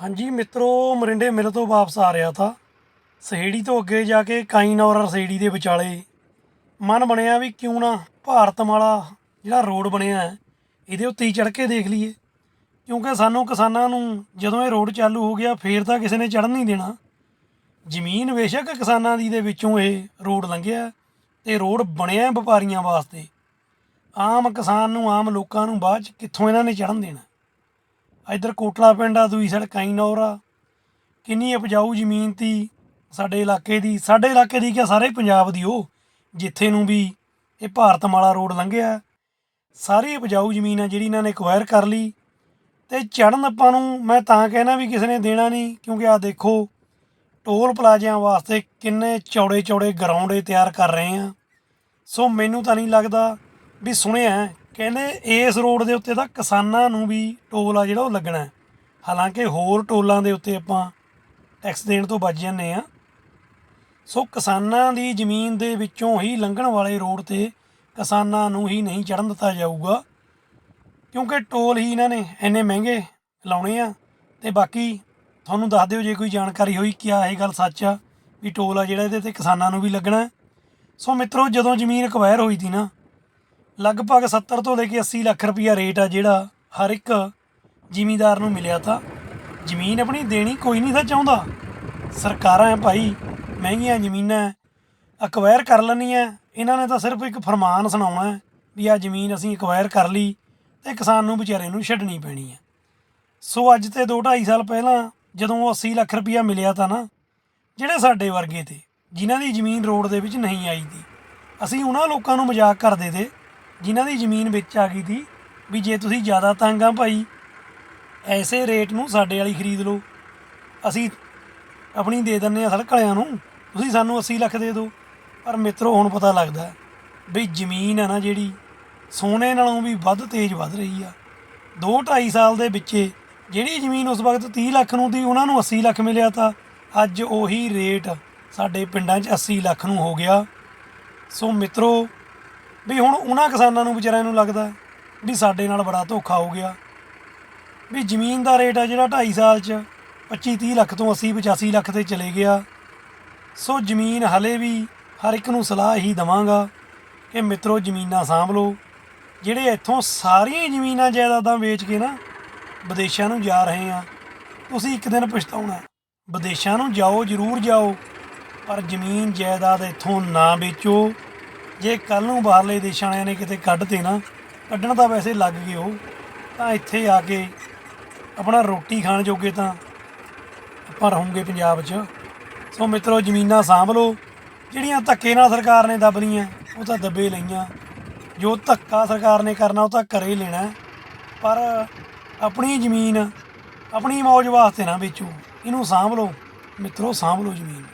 ਹਾਂਜੀ ਮਿੱਤਰੋ, ਮਰਿੰਡੇ ਮਿਲ ਤੋਂ ਵਾਪਸ ਆ ਰਿਹਾ ਤਾਂ। ਸਹੇੜੀ ਤੋਂ ਅੱਗੇ ਜਾ ਕੇ ਕਾਈਨ ਔਰ ਰਸੇੜੀ ਦੇ ਵਿਚਾਲੇ ਮਨ ਬਣਿਆ ਵੀ ਕਿਉਂ ਨਾ ਭਾਰਤਮਾਲਾ ਜਿਹੜਾ ਰੋਡ ਬਣਿਆ ਹੈ, ਇਹਦੇ ਉੱਤੇ ਹੀ ਚੜ੍ਹ ਕੇ ਦੇਖ ਲਈਏ। ਕਿਉਂਕਿ ਸਾਨੂੰ ਕਿਸਾਨਾਂ ਨੂੰ ਜਦੋਂ ਇਹ ਰੋਡ ਚਾਲੂ ਹੋ ਗਿਆ, ਫੇਰ ਤਾਂ ਕਿਸੇ ਨੇ ਚੜ੍ਹਨ ਨਹੀਂ ਦੇਣਾ। ਜ਼ਮੀਨ ਬੇਸ਼ੱਕ ਕਿਸਾਨਾਂ ਦੀ ਦੇ ਵਿੱਚੋਂ ਇਹ ਰੋਡ ਲੰਘਿਆ ਤੇ ਰੋਡ ਬਣਿਆ ਵਪਾਰੀਆਂ ਵਾਸਤੇ। ਆਮ ਕਿਸਾਨ ਨੂੰ, ਆਮ ਲੋਕਾਂ ਨੂੰ ਬਾਅਦ ਚ ਕਿੱਥੋਂ ਇਹਨਾਂ ਨੇ ਚੜ੍ਹਨ ਦੇਣਾ? ਇੱਧਰ ਕੋਟਲਾ ਪਿੰਡ ਆ, ਦੂਈ ਸਾਈਡ ਕਾਈਨੌਰ ਆ। ਕਿੰਨੀ ਉਪਜਾਊ ਜ਼ਮੀਨ ਤੀ ਸਾਡੇ ਇਲਾਕੇ ਦੀ। ਸਾਡੇ ਇਲਾਕੇ ਦੀ ਕਿਆ ਸਾਰੇ ਪੰਜਾਬ ਦੀ ਉਹ ਜਿੱਥੇ ਨੂੰ ਵੀ ਇਹ ਭਾਰਤਮਾਲਾ ਰੋਡ ਲੰਘਿਆ। ਸਾਰੀ ਉਪਜਾਊ ਜ਼ਮੀਨ ਆ ਜਿਹੜੀ ਇਹਨਾਂ ਨੇ ਐਕਵਾਇਰ ਕਰ ਲਈ। ਤੇ ਚੜਨ ਆਪਾਂ ਨੂੰ ਮੈਂ ਤਾਂ ਕਹਿਣਾ ਵੀ ਕਿਸੇ ਨੇ ਦੇਣਾ ਨਹੀਂ, ਕਿਉਂਕਿ ਆ ਦੇਖੋ, ਟੋਲ ਪਲਾਜ਼ਿਆਂ ਵਾਸਤੇ ਕਿੰਨੇ ਚੌੜੇ ਚੌੜੇ ਗਰਾਊਂਡ ਤਿਆਰ ਕਰ ਰਹੇ ਆ। ਸੋ ਮੈਨੂੰ ਤਾਂ ਨਹੀਂ ਲੱਗਦਾ ਵੀ ਸੁਣਿਆ ਕਹਿੰਦੇ ਇਸ ਰੋਡ ਦੇ ਉੱਤੇ ਤਾਂ ਕਿਸਾਨਾਂ ਨੂੰ ਵੀ ਟੋਲ ਆ ਜਿਹੜਾ ਉਹ ਲੱਗਣਾ ਹਾਲਾਂਕਿ ਹੋਰ ਟੋਲਾਂ ਦੇ ਉੱਤੇ ਆਪਾਂ ਟੈਕਸ ਦੇਣ ਤੋਂ ਬਚ ਜਾਂਦੇ ਆ ਸੋ ਕਿਸਾਨਾਂ ਦੀ ਜ਼ਮੀਨ ਦੇ ਵਿੱਚੋਂ ਹੀ ਲੰਘਣ ਵਾਲੇ ਰੋਡ ਤੇ ਕਿਸਾਨਾਂ ਨੂੰ ਹੀ ਨਹੀਂ ਚੜਨ ਦਿੱਤਾ ਜਾਊਗਾ, ਕਿਉਂਕਿ ਟੋਲ ਹੀ ਇਹਨਾਂ ਨੇ ਇੰਨੇ ਮਹਿੰਗੇ ਲਾਉਣੇ ਆ। ਤੇ ਬਾਕੀ ਤੁਹਾਨੂੰ ਦੱਸ ਦਿਓ ਜੇ ਕੋਈ ਜਾਣਕਾਰੀ ਹੋਈ ਕਿਆ ਇਹ ਗੱਲ ਸੱਚ ਆ ਵੀ ਟੋਲ ਆ ਜਿਹੜਾ ਇਹਦੇ ਤੇ ਕਿਸਾਨਾਂ ਨੂੰ ਵੀ ਲੱਗਣਾ ਸੋ ਮਿੱਤਰੋ ਜਦੋਂ ਜ਼ਮੀਨ ਅਕਵਾਇਰ ਹੋਈ ਸੀ ਨਾ ਲਗਭਗ 70 ਤੋਂ ਲੈ ਕੇ 80 ਲੱਖ ਰੁਪਈਆ ਰੇਟ ਆ ਜਿਹੜਾ ਹਰ ਇੱਕ ਜ਼ਿਮੀਂਦਾਰ ਨੂੰ ਮਿਲਿਆ ਤਾਂ। ਜ਼ਮੀਨ ਆਪਣੀ ਦੇਣੀ ਕੋਈ ਨਹੀਂ ਤਾਂ ਚਾਹੁੰਦਾ। ਸਰਕਾਰਾਂ ਭਾਈ, ਮਹਿੰਗੀਆਂ ਜ਼ਮੀਨਾਂ ਅਕਵਾਇਰ ਕਰ ਲੈਣੀਆਂ ਇਹਨਾਂ ਨੇ ਤਾਂ ਸਿਰਫ ਇੱਕ ਫਰਮਾਨ ਸੁਣਾਉਣਾ ਵੀ ਆ ਜ਼ਮੀਨ ਅਸੀਂ ਅਕਵਾਇਰ ਕਰ ਲਈ ਤੇ ਕਿਸਾਨ ਨੂੰ ਵਿਚਾਰੇ ਨੂੰ ਛੱਡਣੀ ਪੈਣੀ ਹੈ ਸੋ ਅੱਜ ਤੇ 2 2.5 ਸਾਲ ਪਹਿਲਾਂ ਜਦੋਂ ਉਹ 80 ਲੱਖ ਰੁਪਈਆ ਮਿਲਿਆ ਤਾਂ ਨਾ, ਜਿਹੜੇ ਸਾਡੇ ਵਰਗੇ ਤੇ, ਜਿਨ੍ਹਾਂ ਦੀ ਜ਼ਮੀਨ ਰੋਡ ਦੇ ਵਿੱਚ ਨਹੀਂ ਆਈ ਦੀ, ਅਸੀਂ ਉਹਨਾਂ ਲੋਕਾਂ ਨੂੰ ਮਜ਼ਾਕ ਕਰਦੇ ਤੇ ਜਿਨ੍ਹਾਂ ਦੀ ਜ਼ਮੀਨ ਵਿੱਚ ਆ ਗਈ ਸੀ, ਵੀ ਜੇ ਤੁਸੀਂ ਜ਼ਿਆਦਾ ਤੰਗ ਆ ਭਾਈ, ਐਸੇ ਰੇਟ ਨੂੰ ਸਾਡੇ ਵਾਲੀ ਖਰੀਦ ਲਓ। ਅਸੀਂ ਆਪਣੀ ਦੇ ਦਿੰਨੇ ਆ ਸੜਕ ਵਾਲਿਆਂ ਨੂੰ, ਤੁਸੀਂ ਸਾਨੂੰ 80 ਲੱਖ ਦੇ ਦਿਓ। ਪਰ ਮਿੱਤਰੋ, ਹੁਣ ਪਤਾ ਲੱਗਦਾ ਵੀ ਜ਼ਮੀਨ ਆ ਨਾ ਜਿਹੜੀ, ਸੋਨੇ ਨਾਲੋਂ ਵੀ ਵੱਧ ਤੇਜ਼ ਵੱਧ ਰਹੀ ਆ। 2 2.5 ਸਾਲ ਦੇ ਵਿੱਚ ਜਿਹੜੀ ਜ਼ਮੀਨ ਉਸ ਵਕਤ 30 ਲੱਖ ਨੂੰ ਤੀ ਉਹਨਾਂ ਨੂੰ 80 ਲੱਖ ਮਿਲਿਆ ਤਾਂ ਅੱਜ ਉਹੀ ਰੇਟ ਸਾਡੇ ਪਿੰਡਾਂ 'ਚ 80 ਲੱਖ ਨੂੰ ਹੋ ਗਿਆ। ਸੋ ਮਿੱਤਰੋ ਵੀ ਹੁਣ ਉਹਨਾਂ ਕਿਸਾਨਾਂ ਨੂੰ ਵਿਚਾਰਿਆਂ ਨੂੰ ਲੱਗਦਾ ਵੀ ਸਾਡੇ ਨਾਲ ਬੜਾ ਧੋਖਾ ਹੋ ਗਿਆ। ਵੀ ਜ਼ਮੀਨ ਦਾ ਰੇਟ ਆ ਜਿਹੜਾ 2.5 ਸਾਲ 'ਚ 25 30 ਲੱਖ ਤੋਂ 80 85 ਲੱਖ ਤੇ ਚਲੇ ਗਿਆ। ਸੋ ਜ਼ਮੀਨ ਹਲੇ ਵੀ ਹਰ ਇੱਕ ਨੂੰ ਸਲਾਹ ਹੀ ਦਵਾਂਗਾ ਕਿ ਮਿੱਤਰੋ ਜ਼ਮੀਨਾਂ ਸਾਂਭ ਲਓ। ਜਿਹੜੇ ਇੱਥੋਂ ਸਾਰੀਆਂ ਜ਼ਮੀਨਾਂ ਜਾਇਦਾਦਾਂ ਵੇਚ ਕੇ ਨਾ ਵਿਦੇਸ਼ਾਂ ਨੂੰ ਜਾ ਰਹੇ ਆ, ਤੁਸੀਂ ਇੱਕ ਦਿਨ ਪਛਤਾਉਣਾ ਹੈ। ਵਿਦੇਸ਼ਾਂ ਨੂੰ ਜਾਓ, ਜ਼ਰੂਰ ਜਾਓ, ਪਰ ਜ਼ਮੀਨ ਜਾਇਦਾਦ ਇੱਥੋਂ ਨਾ ਵੇਚੋ। ਜੇ ਕੱਲ ਨੂੰ ਬਾਹਰਲੇ ਦੇਸ਼ਾਂ ਵਾਲਿਆਂ ਨੇ ਕਿਤੇ ਕੱਢਤੇ ਨਾ, ਕੱਢਣ ਤਾਂ ਵੈਸੇ ਲੱਗ ਗਏ ਉਹ, ਤਾਂ ਇੱਥੇ ਆ ਕੇ ਆਪਣਾ ਰੋਟੀ ਖਾਣ ਜੋਗੇ ਤਾਂ ਆਪਾਂ ਰਹੂੰਗੇ ਪੰਜਾਬ 'ਚ। ਸੋ ਮਿੱਤਰੋ, ਜ਼ਮੀਨਾਂ ਸਾਂਭ ਲਓ, ਜਿਹੜੀਆਂ ਧੱਕੇ ਨਾਲ ਸਰਕਾਰ ਨੇ ਦੱਬ ਲਈਆਂ, ਉਹ ਤਾਂ ਦੱਬੇ ਲਈਆਂ। ਜੋ ਧੱਕਾ ਸਰਕਾਰ ਨੇ ਕਰਨਾ, ਉਹ ਤਾਂ ਕਰੇ ਲੈਣਾ। ਪਰ ਆਪਣੀ ਜ਼ਮੀਨ, ਆਪਣੀ ਮੌਜ ਵਾਸਤੇ ਨਾ ਵੇਚੋ, ਇਹਨੂੰ ਸਾਂਭ ਲਓ। ਮਿੱਤਰੋ, ਸਾਂਭ ਲਓ ਜ਼ਮੀਨ।